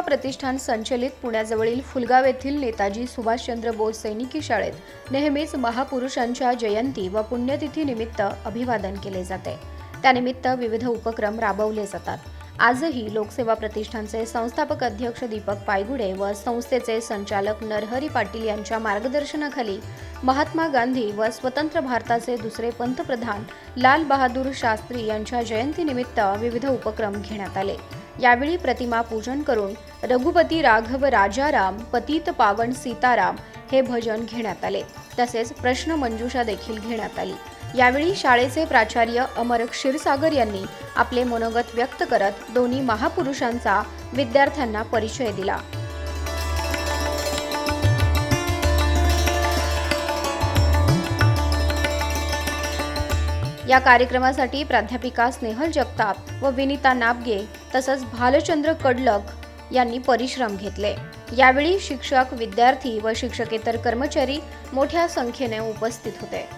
प्रतिष्ठान संचलित पुण्याजवळील फुलगाव येथील नेताजी सुभाषचंद्र बोस सैनिकी शाळेत नेहमीच महापुरुषांच्या जयंती व पुण्यतिथीनिमित्त अभिवादन केले जाते. त्यानिमित्त विविध उपक्रम राबवले जातात. आजही लोकसेवा प्रतिष्ठानचे संस्थापक अध्यक्ष दीपक पायगुडे व संस्थेचे संचालक नरहरी पाटील यांच्या मार्गदर्शनाखाली महात्मा गांधी व स्वतंत्र भारताचे दुसरे पंतप्रधान लाल बहादूर शास्त्री यांच्या जयंतीनिमित्त विविध उपक्रम घेण्यात आले. यावेळी प्रतिमा पूजन करून रघुपती राघव राजाराम पतित पावन सीताराम हे भजन घेण्यात आले. तसेच प्रश्न मंजुषा देखील घेण्यात आली. यावेळी शाळेचे प्राचार्य अमर क्षीरसागर यांनी आपले मनोगत व्यक्त करत दोन्ही महापुरुषांचा विद्यार्थ्यांना परिचय दिला. या कार्यक्रमासाठी प्राध्यापिका स्नेहल जगताप व विनिता नाबगे तसंच भालचंद्र कडलक यांनी परिश्रम घेतले. यावेळी शिक्षक विद्यार्थी व शिक्षकेतर कर्मचारी मोठ्या संख्येने उपस्थित होते.